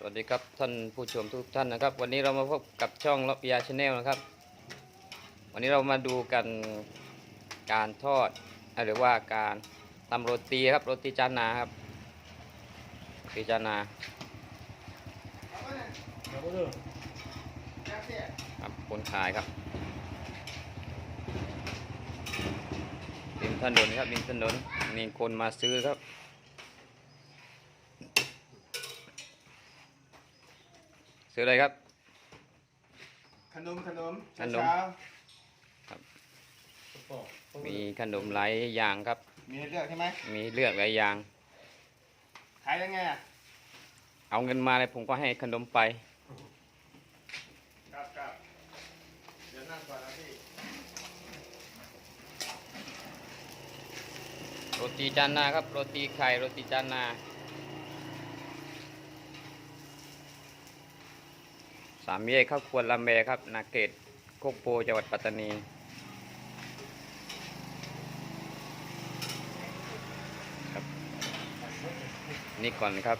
สวัสดีครับท่านผู้ชมทุกท่านนะครับ วันนี้เรามาพบกับช่องล็อบยาชาแนลนะครับ วันนี้เรามาดูกันการทอดหรือว่าการทำโรตีครับโรตีจานนาครับโรตีจานนาครับคนขายครับริมถนนครับริมถนนมีคนมาซื้อครับ ซื้ออะไรครับ ขนมขนมขนม เช้ามีขนมหลายอย่างครับๆมีให้เลือกใช่ไหมมีเลือกหลายอย่าง ขายยังไงอะเอาเงินมาเลยผมก็ให้ขนมไปครับครับเดี๋ยวนั่งก่อนนะพี่โรตีจานนาครับ โรตีไข่โรตีจานนา สามแยกข้าวควรลำเบครับนาเกตโคกโพจังหวัดปัตตานีครับ นี่ก่อนครับ